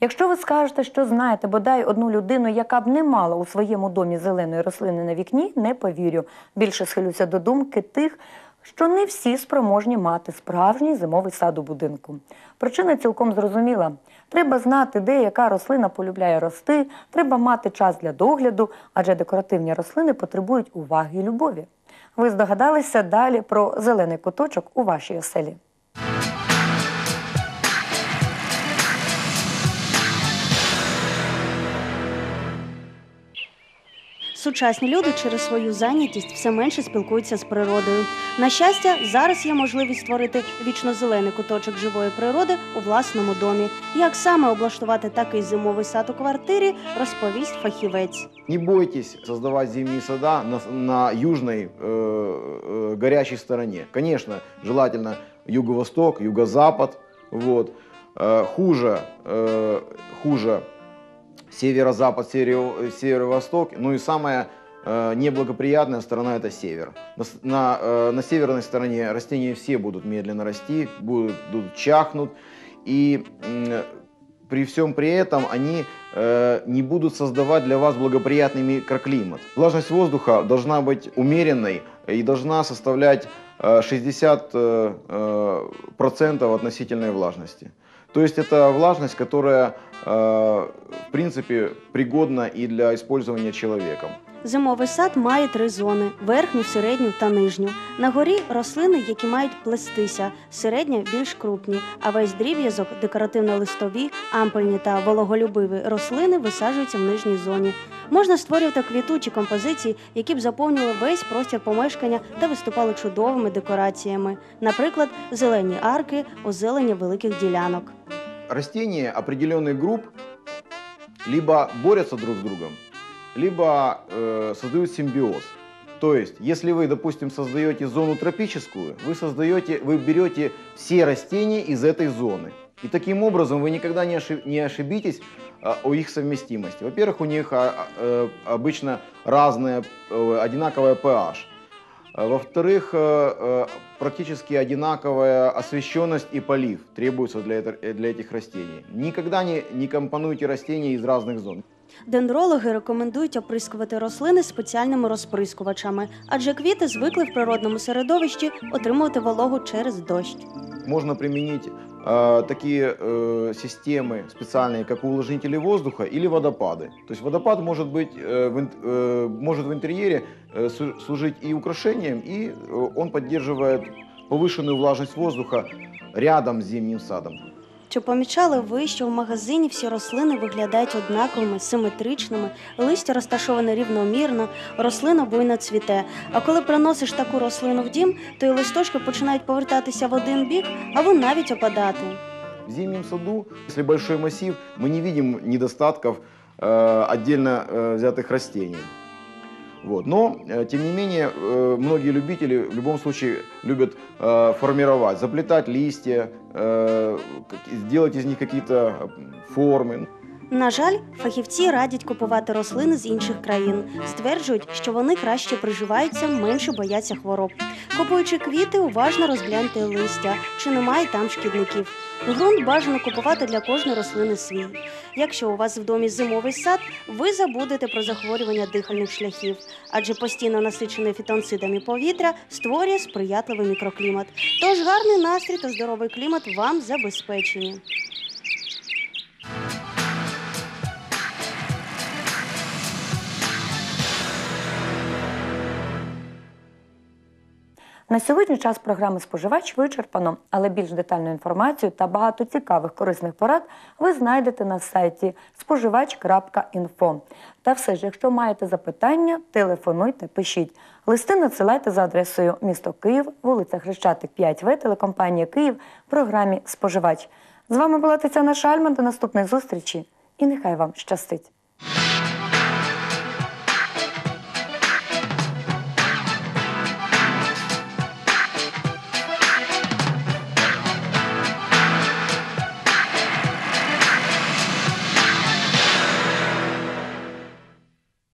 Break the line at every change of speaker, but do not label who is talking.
Якщо ви скажете, що знаєте бодай одну людину, яка б не мала у своєму домі зеленої рослини на вікні, не повірю. Більше схилюся до думки тих, що не всі спроможні мати справжній зимовий сад у будинку. Причина цілком зрозуміла. Треба знати, де яка рослина полюбляє рости, треба мати час для догляду, адже декоративні рослини потребують уваги і любові. Ви здогадалися далі про зелений куточок у вашій оселі.
Сучасні люди через свою зайнятість все менше спілкуються з природою. На щастя, зараз є можливість створити вічно-зелений куточок живої природи у власному домі. Як саме облаштувати такий зимовий сад у квартирі, розповість фахівець.
Не бойтесь создавать зимние сада на, на южной э, э, горячей стороне. Конечно, желательно юго-восток, юго-запад. Вот. Э, хуже, э, хуже северо-запад, северо- северо-восток. Ну и самая э, неблагоприятная сторона это север. На, на, э, на северной стороне растения все будут медленно расти, будут, будут чахнут. И м, при всем при этом они э, не будут создавать для вас благоприятный микроклимат. Влажность воздуха должна быть умеренной и должна составлять э, 60% э, э, процентов относительной влажности. То есть это влажность, которая э, в принципе пригодна и для использования человеком.
Зимовий сад має три зони: верхню, середню та нижню. На горі рослини, які мають плестися, середня більш крупні, а весь дріб'язок, декоративно-листові, ампельні та вологолюбиві рослини висаджуються в нижній зоні. Можна створювати квітучі композиції, які б заповнювали весь простір помешкання та виступали чудовими декораціями, наприклад, зелені арки, озелення великих ділянок.
Растения определенных групп либо борются друг с другом, либо э, создают симбиоз. То есть, если вы, допустим, создаете зону тропическую, вы создаете, вы берете все растения из этой зоны. И таким образом вы никогда не, ошиб- не ошибитесь а, о их совместимости. Во-первых, у них а, а, э, обычно разная, э, одинаковая pH. Во-вторых, э, э, практически одинаковая освещенность и полив требуются для, э, для этих растений. Никогда не, не компонуйте растения из разных зон.
Дендрологи рекомендують оприскувати рослини спеціальними розприскувачами, адже квіти звикли в природному середовищі отримувати вологу через дощ.
Можно применить э, такие э, системы специальные, как увлажнители воздуха или водопады. То есть водопад может, быть, э, в, ин- э, может в интерьере э, слу- служить и украшением, и э, он поддерживает повышенную влажность воздуха рядом с зимним садом.
Чи помічали ви, що в магазині всі рослини виглядають однаковими, симетричними, листя розташоване рівномірно, рослина буйно цвіте. А коли приносиш таку рослину в дім, то і листочки починають повертатися в один бік або навіть опадати.
В зимнем саду, если большой массив, мы не видим недостатков э, отдельно э, взятых растений. Вот. Но, э, тем не менее, э, многие любители в любом случае любят э, формировать, заплетать листья, сделать из них какие-то формы.
На жаль, фахівці радять купувати рослини з інших країн. Стверджують, що вони краще приживаються, менше бояться хвороб. Купуючи квіти, уважно розгляньте листя, чи немає там шкідників. Ґрунт бажано купувати для кожної рослини свій. Якщо у вас в домі зимовий сад, ви забудете про захворювання дихальних шляхів, адже постійно насичене фітонцидами повітря створює сприятливий мікроклімат. Тож гарний настрій та здоровий клімат вам забезпечені.
На сьогодні час програми Споживач вичерпано, але більш детальну інформацію та багато цікавих корисних порад ви знайдете на сайті споживач.інфо. Та все ж, якщо маєте запитання, телефонуйте, пишіть. Листи надсилайте за адресою місто Київ, вулиця Хрещатик, 5В, телекомпанія Київ, програмі Споживач. З вами була Тетяна Шальман. До наступної зустрічі і нехай вам щастить!